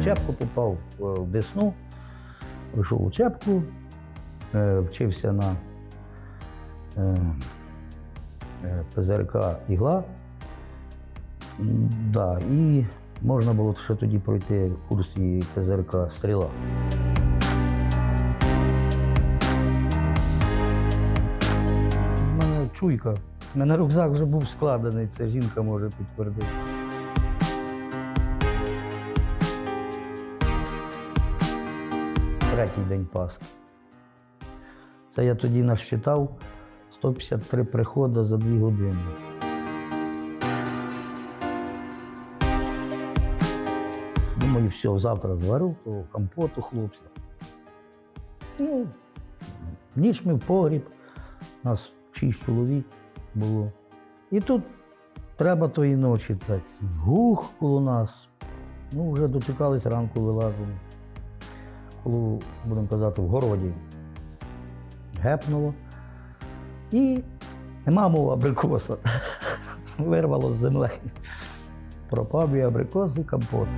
учебку, попав в в Десну, пройшов учебку, е, вчився на е, е, ПЗРК Ігла. Да, і можна було ще тоді пройти курс і ПЗРК Стріла. У мене чуйка. У мене рюкзак вже був складений, це жінка може підтвердити. Третій день Пасхи. Це я тоді насчитав 153 приходи за дві години. Думаю, все, завтра зварю, то компоту хлопця. Ну, ніч ми в погріб, нас шість чоловік було. І тут треба тої ночі так. Гух коло нас. Ну, вже дочекались ранку вилазимо. Коло, будемо казати, в городі. Гепнуло. І нема мов абрикоса. Вирвало з землі. Пропав і абрикос і компот.